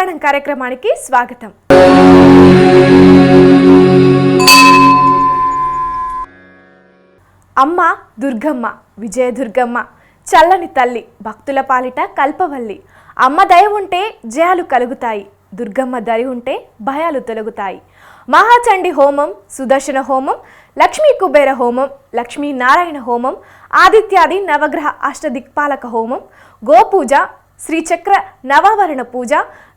పురాణం కార్యక్రమానికి స్వాగతం. అమ్మ దుర్గమ్మ విజయదుర్గమ్మ చల్లని తల్లి భక్తుల పాలిట కల్పవల్లి. అమ్మ దయ ఉంటే జయాలు కలుగుతాయి దుర్గమ్మ దయ ఉంటే భయాలు తొలగుతాయి. మహాచండి హోమం సుదర్శన హోమం లక్ష్మీ కుబేర హోమం లక్ష్మీ నారాయణ హోమం ఆదిత్యాది నవగ్రహ అష్టదిక్పాలక హోమం గోపూజ శ్రీచక్ర నవావరణ పూజ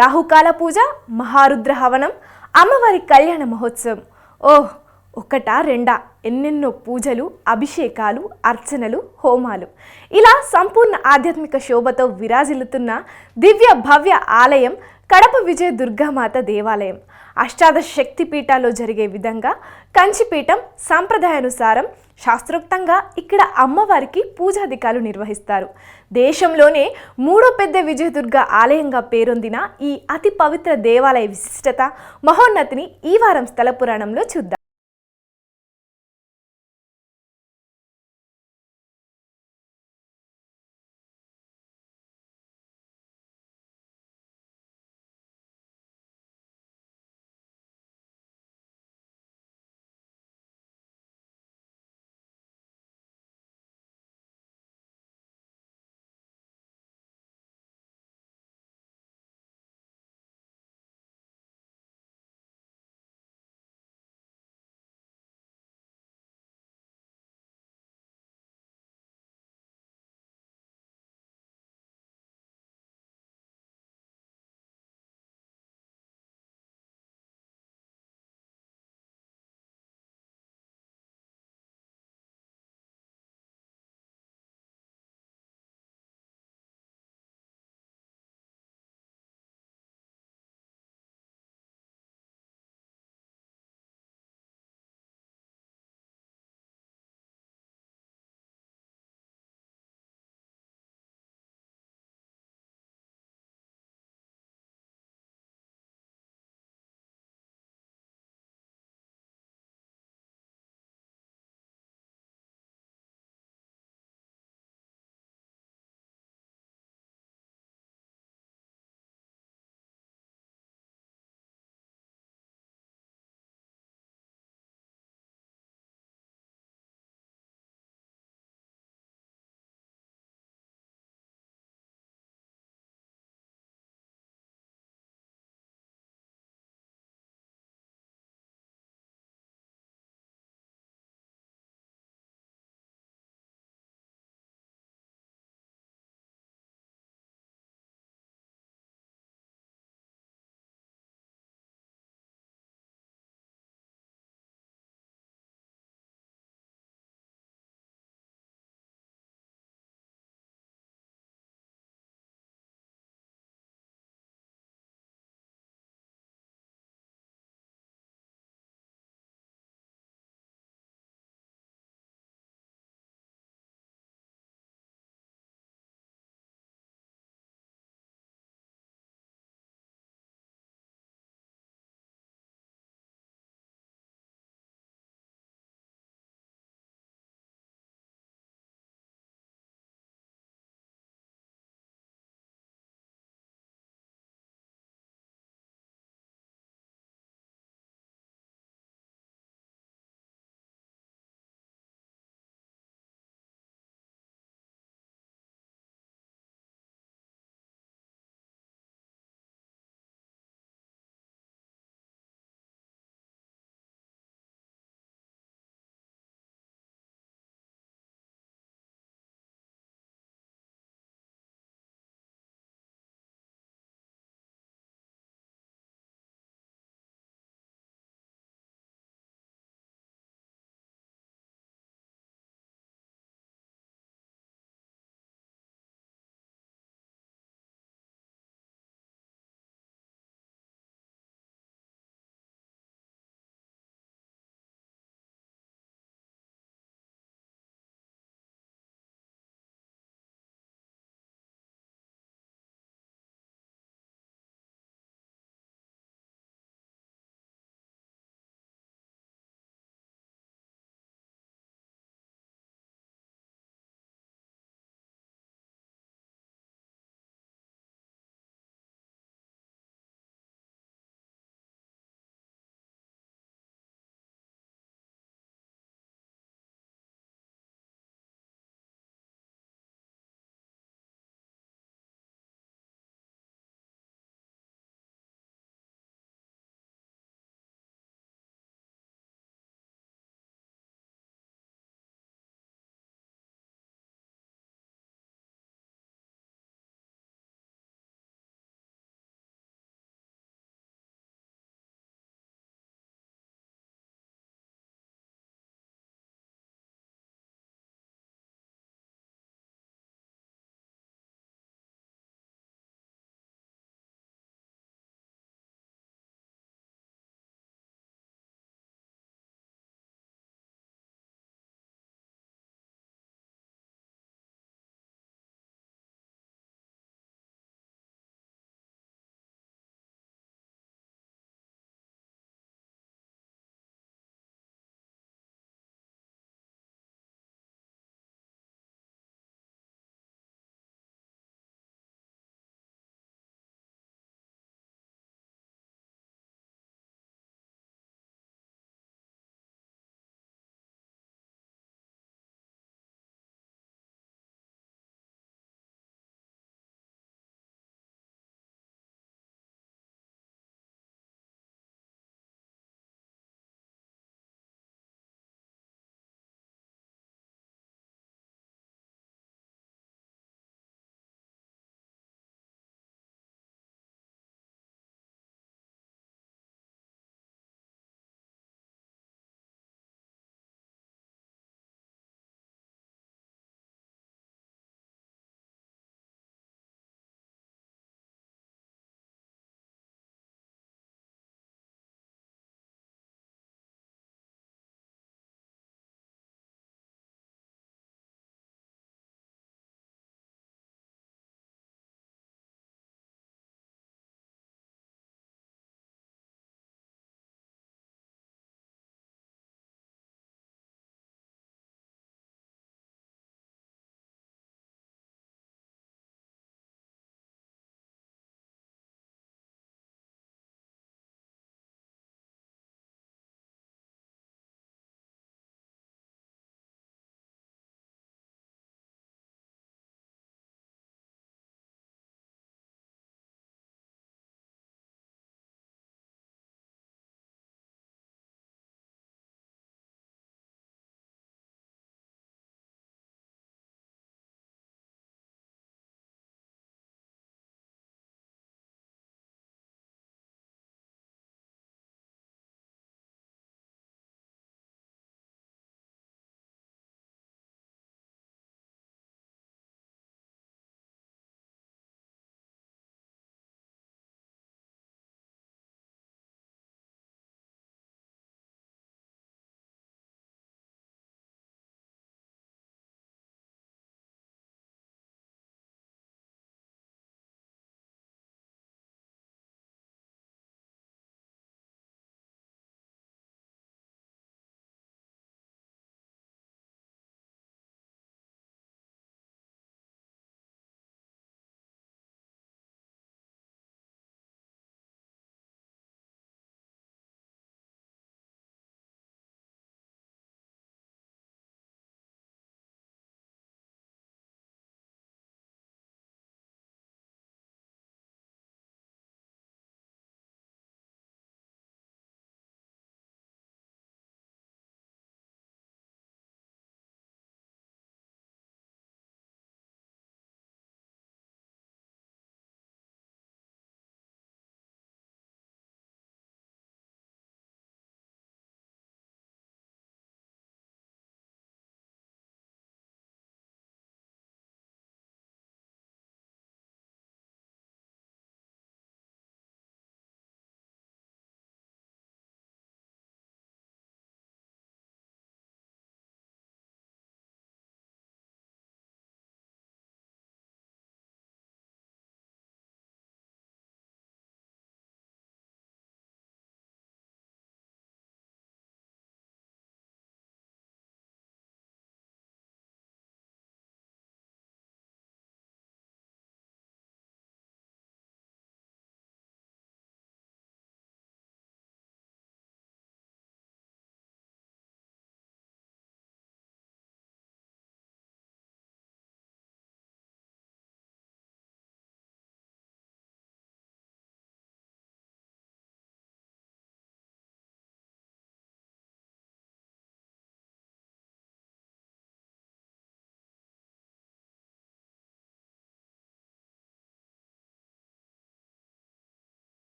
రాహుకాల పూజ మహారుద్ర హవనం అమ్మవారి కళ్యాణ మహోత్సవం. ఓహ్ ఒకటా రెండా? ఎన్నెన్నో పూజలు అభిషేకాలు అర్చనలు హోమాలు. ఇలా సంపూర్ణ ఆధ్యాత్మిక శోభతో విరాజిల్లుతున్న దివ్య భవ్య ఆలయం కడప విజయ దుర్గామాత దేవాలయం. అష్టాదశ శక్తిపీఠాల్లో జరిగే విధంగా కంచిపీఠం సాంప్రదాయానుసారం శాస్త్రోక్తంగా ఇక్కడ అమ్మవారికి పూజాధికాలు నిర్వహిస్తారు. దేశంలోనే మూడో పెద్ద విజయదుర్గ ఆలయంగా పేరొందిన ఈ అతి పవిత్ర దేవాలయ విశిష్టత మహోన్నతిని ఈ వారం స్థల పురాణంలో చూద్దాం.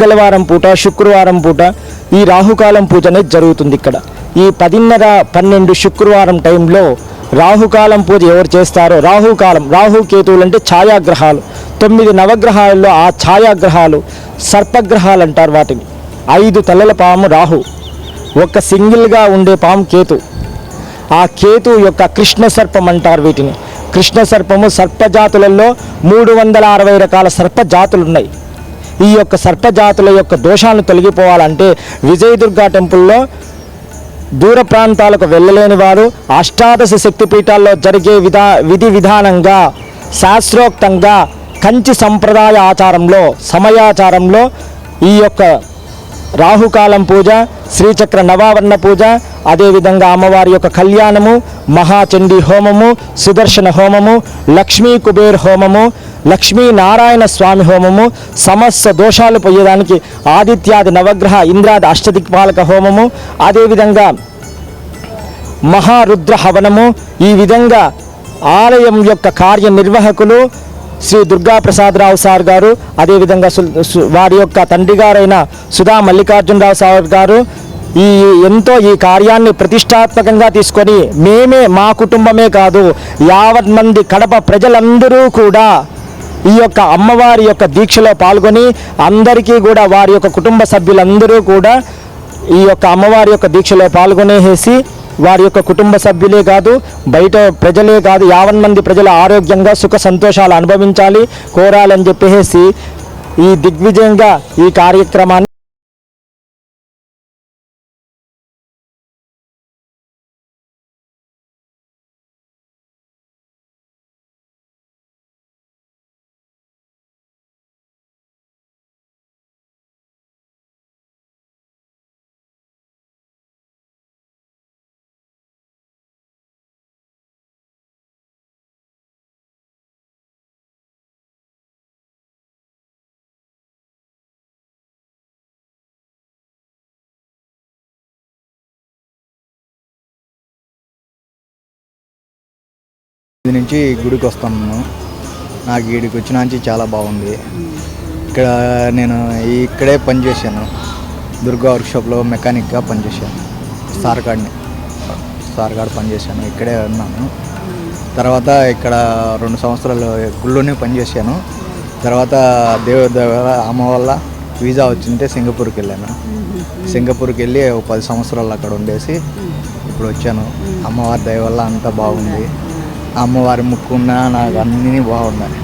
మంగళవారం పూట శుక్రవారం పూట ఈ రాహుకాలం పూజ అనేది జరుగుతుంది ఇక్కడ. ఈ పదిన్నర పన్నెండు శుక్రవారం టైంలో రాహుకాలం పూజ ఎవరు చేస్తారో రాహుకాలం రాహుకేతువులు అంటే ఛాయాగ్రహాలు. తొమ్మిది నవగ్రహాలలో ఆ ఛాయాగ్రహాలు సర్పగ్రహాలు అంటారు వాటిని. ఐదు తలల పాము రాహు ఒక సింగిల్గా ఉండే పాము కేతు. ఆ కేతు యొక్క కృష్ణ సర్పం అంటారు వీటిని. కృష్ణ సర్పము సర్పజాతులలో మూడు వందల అరవై రకాల సర్పజాతులు ఉన్నాయి. ఈ యొక్క సర్పజాతుల యొక్క దోషాలను తొలగిపోవాలంటే విజయదుర్గా టెంపుల్లో దూర ప్రాంతాలకు వెళ్ళలేని వారు అష్టాదశ శక్తిపీఠాల్లో జరిగే విధా విధి విధానంగా శాస్త్రోక్తంగా కంచి సంప్రదాయ ఆచారంలో సమయాచారంలో ఈ యొక్క రాహుకాలం పూజ శ్రీచక్ర నవావరణ పూజ అదేవిధంగా అమ్మవారి యొక్క కళ్యాణము మహాచండీ హోమము సుదర్శన హోమము లక్ష్మీ కుబేర్ హోమము లక్ష్మీ నారాయణ స్వామి హోమము సమస్త దోషాలు పోయేదానికి ఆదిత్యాది నవగ్రహ ఇంద్రాది అష్టదిక్పాలక హోమము అదేవిధంగా మహారుద్ర హవనము ఈ విధంగా ఆలయం యొక్క కార్యనిర్వాహకులు శ్రీ దుర్గా ప్రసాదరావు సార్ గారు అదేవిధంగా వారి యొక్క తండ్రి గారైన సుధా మల్లికార్జునరావు సార్ గారు ఈ ఎంతో ఈ కార్యాన్ని ప్రతిష్టాత్మకంగా తీసుకొని మేమే మా కుటుంబమే కాదు యావత్ మంది కడప ప్రజలందరూ కూడా ఈ యొక్క అమ్మవారి యొక్క దీక్షలో పాల్గొని అందరికీ కూడా వారి యొక్క కుటుంబ సభ్యులందరూ కూడా ఈ యొక్క అమ్మవారి యొక్క దీక్షలో పాల్గొనేసి వారి యొక్క కుటుంబ సభ్యులే కాదు బయట ప్రజలే కాదు యావన్ మంది ప్రజలు ఆరోగ్యంగా సుఖ సంతోషాలు అనుభవించాలి కోరాలని చెప్పేసి ఈ దిగ్విజయంగా ఈ కార్యక్రమాన్ని ఇది నుంచి గుడికి వస్తున్నాను నాకు ఈడికి వచ్చిన నుంచి చాలా బాగుంది. ఇక్కడ నేను ఇక్కడే పనిచేశాను దుర్గా వర్క్షాప్లో మెకానిక్గా పనిచేశాను సార్గాడ్ని సార్గాడ్ పనిచేశాను ఇక్కడే ఉన్నాను. తర్వాత ఇక్కడ రెండు సంవత్సరాలు గుళ్ళోనే పనిచేశాను తర్వాత దేవ అమ్మ వల్ల వీసా వచ్చింటే సింగపూర్కి వెళ్ళాను. సింగపూర్కి వెళ్ళి ఒక పది సంవత్సరాలు అక్కడ ఉండేసి ఇప్పుడు వచ్చాను. అమ్మవారి దయ వల్ల అంతా బాగుంది. అమ్మవారి ముక్కున్నా నాకు అన్నీ బాగున్నాయి.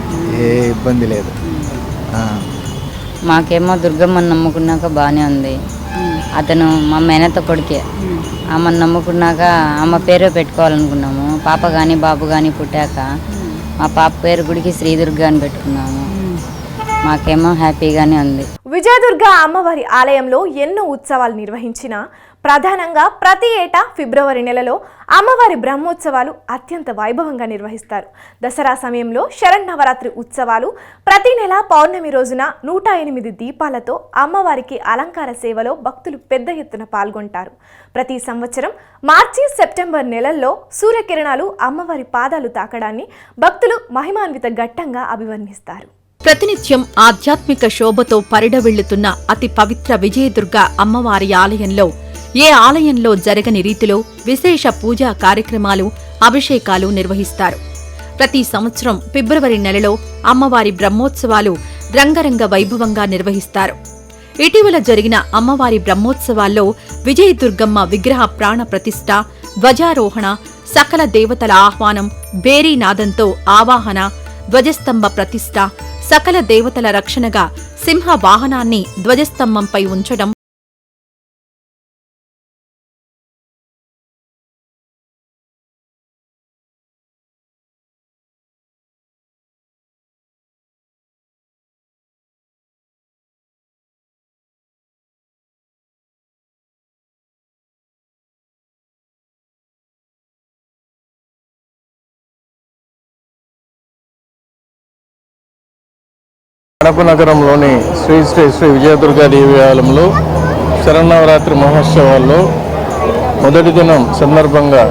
ఏ ఇబ్బంది లేదు. ఆ. మాకేమో దుర్గమ్మని నమ్ముకున్నాక బాగానే ఉంది. అతను మా మేనత్త కొడుకే. ఆమెను నమ్ముకున్నాక ఆమె పేరే పెట్టుకోవాలనుకున్నాము. పాప కానీ బాబు కానీ పుట్టాక మా పాప పేరు గుడికి శ్రీదుర్గ అని పెట్టుకున్నాము. మాకేమో హ్యాపీగానే ఉంది. విజయదుర్గ అమ్మవారి ఆలయంలో ఎన్నో ఉత్సవాలు నిర్వహించిన ప్రధానంగా ప్రతి ఏటా ఫిబ్రవరి నెలలో అమ్మవారి బ్రహ్మోత్సవాలు అత్యంత వైభవంగా నిర్వహిస్తారు. దసరా సమయంలో శరన్నవరాత్రి ఉత్సవాలు ప్రతి నెల పౌర్ణమి రోజున నూట ఎనిమిది దీపాలతో అమ్మవారికి అలంకార సేవలో భక్తులు పెద్ద ఎత్తున పాల్గొంటారు. ప్రతి సంవత్సరం మార్చి సెప్టెంబర్ నెలల్లో సూర్యకిరణాలు అమ్మవారి పాదాలు తాకడాన్ని భక్తులు మహిమాన్విత ఘట్టంగా అభివర్ణిస్తారు. ప్రతినిత్యం ఆధ్యాత్మిక శోభతో పరిడవెళ్ళుతున్న అతి పవిత్ర విజయదుర్గ అమ్మవారి ఆలయంలో ఏ ఆలయంలో జరగని రీతిలో విశేష పూజా కార్యక్రమాలు అభిషేకాలు నిర్వహిస్తారు. ప్రతి సంవత్సరం ఫిబ్రవరి నెలలో అమ్మవారి బ్రహ్మోత్సవాలు రంగరంగ వైభవంగా నిర్వహిస్తారు. ఇటీవల జరిగిన అమ్మవారి బ్రహ్మోత్సవాల్లో విజయదుర్గమ్మ విగ్రహ ప్రాణ ప్రతిష్ఠ ధ్వజారోహణ సకల దేవతల ఆహ్వానం బేరీనాదంతో ఆవాహన ధ్వజస్తంభ ప్రతిష్ఠ సకల దేవతల రక్షణగా సింహ వాహనాన్ని ధ్వజస్తంభంపై ఉంచడం కడప నగరంలోని శ్రీ శ్రీ శ్రీ విజయదుర్గా దేవాలయంలో శరణవరాత్రి మహోత్సవాల్లో మొదటి దినం సందర్భంగా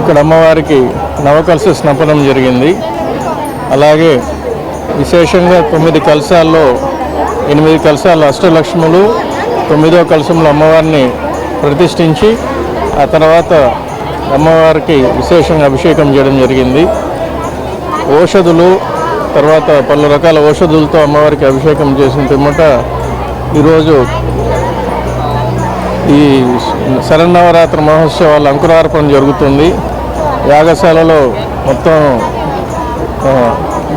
ఇక్కడ అమ్మవారికి నవకలశ స్నపనం జరిగింది. అలాగే విశేషంగా తొమ్మిది కలశాల్లో ఎనిమిది కలశాలు అష్టలక్ష్ములు తొమ్మిదో కలశంలో అమ్మవారిని ప్రతిష్ఠించి ఆ తర్వాత అమ్మవారికి విశేషంగా అభిషేకం చేయడం జరిగింది. ఔషధులు తర్వాత పలు రకాల ఔషధులతో అమ్మవారికి అభిషేకం చేసిన పిమ్మట ఈరోజు ఈ శరన్నవరాత్రి మహోత్సవాల అంకురార్పణ జరుగుతుంది. యాగశాలలో మొత్తం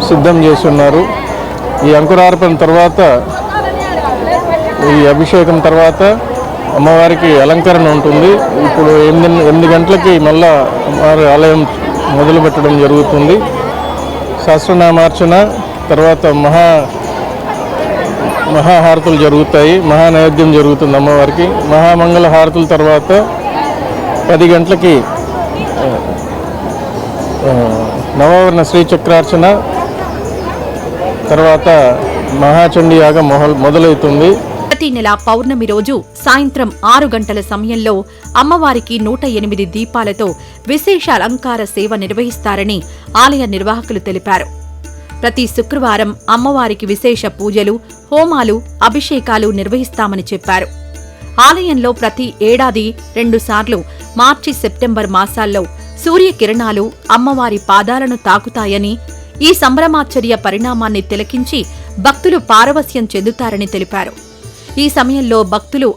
సిద్ధం చేసి ఉన్నారు ఈ అంకురార్పణ తర్వాత ఈ అభిషేకం తర్వాత అమ్మవారికి అలంకరణ ఉంటుంది. ఇప్పుడు ఎనిమిది ఎనిమిది గంటలకి మళ్ళా అమ్మవారి ఆలయం మొదలు పెట్టడం జరుగుతుంది. సహస్రనామార్చన తర్వాత మహా మహాహారతులు జరుగుతాయి. మహానైవేద్యం జరుగుతుంది అమ్మవారికి. మహామంగళ హారతుల తర్వాత పది గంటలకి నవవర్ణ శ్రీచక్రార్చన తర్వాత మహాచండీ యాగం మొహల్ మొదలవుతుంది. ప్రతి నెల పౌర్ణమి రోజు సాయంత్రం ఆరు గంటల సమయంలో అమ్మవారికి నూట ఎనిమిది దీపాలతో విశేష అలంకార సేవ నిర్వహిస్తారని ఆలయ నిర్వాహకులు తెలిపారు. ప్రతి శుక్రవారం అమ్మవారికి విశేష పూజలు హోమాలు అభిషేకాలు నిర్వహిస్తామని చెప్పారు. ఆలయంలో ప్రతి ఏడాది రెండుసార్లు మార్చి సెప్టెంబర్ మాసాల్లో సూర్యకిరణాలు అమ్మవారి పాదాలను తాకుతాయని ఈ సంభ్రమాచర్య పరిణామాన్ని తిలకించి భక్తులు పారవస్యం చెందుతారని తెలిపారు. ఈ సమయంలో భక్తులు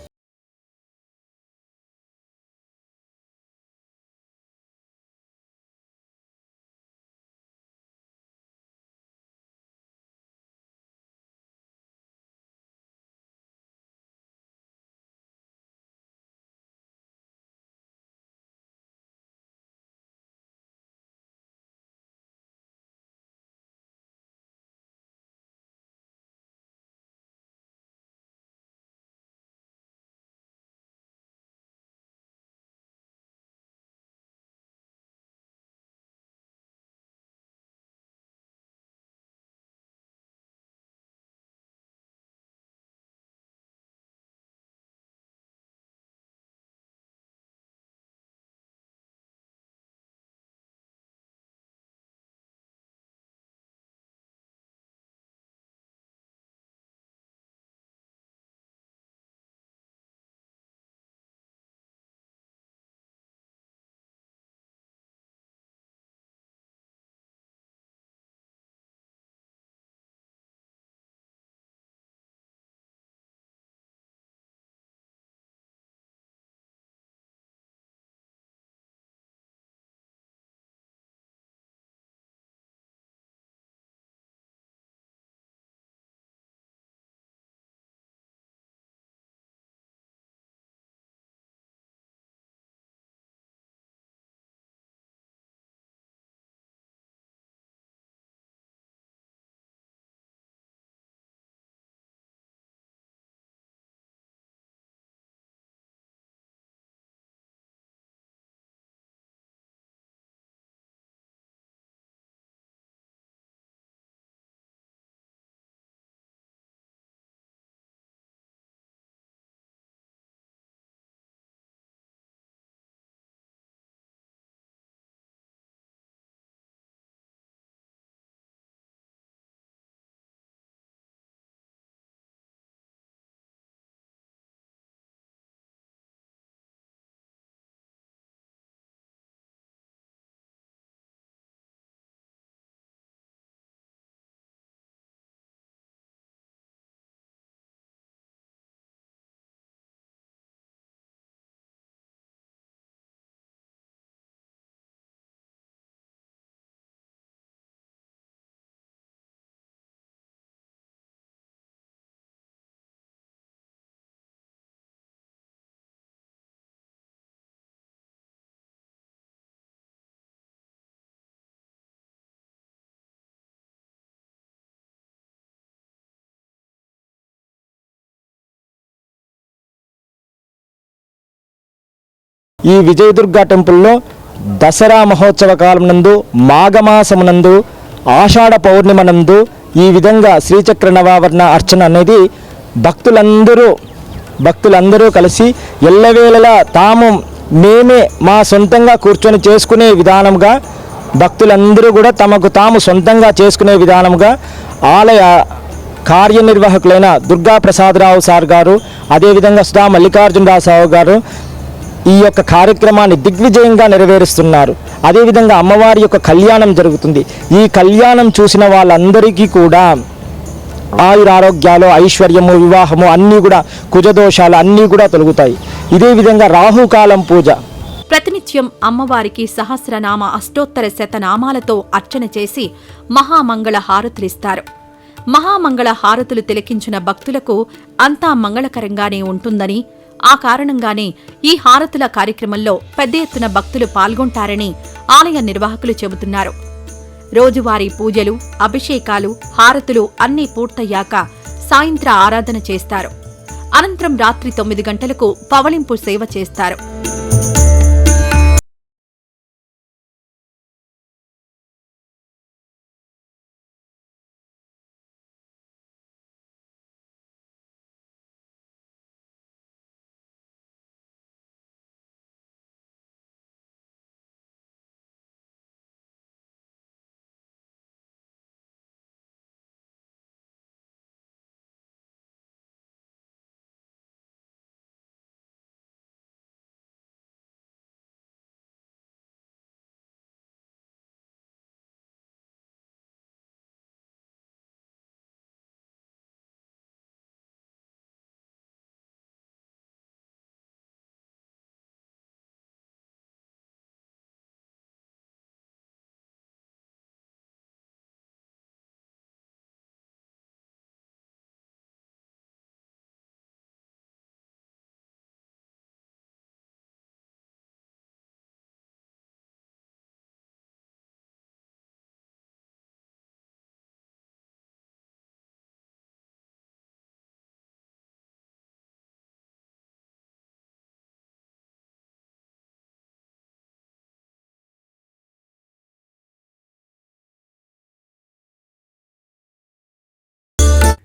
ఈ విజయదుర్గ టెంపుల్లో దసరా మహోత్సవ కాలం నందు మాఘమాసమునందు ఆషాఢ పౌర్ణిమ నందు ఈ విధంగా శ్రీచక్ర నవావరణ అర్చన అనేది భక్తులందరూ భక్తులందరూ కలిసి ఎల్లవేళలా తాము మేమే మా సొంతంగా కూర్చొని చేసుకునే విధానంగా భక్తులందరూ కూడా తమకు తాము సొంతంగా చేసుకునే విధానంగా ఆలయ కార్యనిర్వాహకులైన దుర్గా ప్రసాదరావు సార్ గారు అదేవిధంగా సుధా మల్లికార్జునరావు సావు గారు ఈ యొక్క కార్యక్రమాన్ని దిగ్విజయంగా నెరవేరుస్తున్నారు. అదేవిధంగా అమ్మవారి యొక్క కళ్యాణం జరుగుతుంది. ఈ కళ్యాణం చూసిన వాళ్ళందరికీ కూడా ఆయురారోగ్యాలు ఐశ్వర్యము వివాహము అన్నీ కూడా కుజదోషాలు అన్నీ కూడా తొలుగుతాయి. ఇదే విధంగా రాహుకాలం పూజ. ప్రతినిత్యం అమ్మవారికి సహస్రనామ అష్టోత్తర శతనామాలతో అర్చన చేసి మహామంగళ హారతులిస్తారు. మహామంగళ హారతులు తిలకించిన భక్తులకు అంతా మంగళకరంగానే ఉంటుందని ఆ కారణంగానే ఈ హారతుల కార్యక్రమంలో పెద్ద ఎత్తున భక్తులు పాల్గొంటారని ఆలయ నిర్వాహకులు చెబుతున్నారు. రోజువారీ పూజలు అభిషేకాలు హారతులు అన్నీ పూర్తయ్యాక సాయంత్ర ఆరాధన చేస్తారు. అనంతరం రాత్రి తొమ్మిది గంటలకు పవళింపు సేవ చేస్తారు.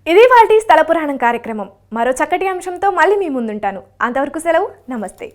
ఇది వాటి స్థల పురాణం కార్యక్రమం. మరో చక్కటి అంశంతో మళ్ళీ మీ ముందుంటాను. అంతవరకు సెలవు. నమస్తే.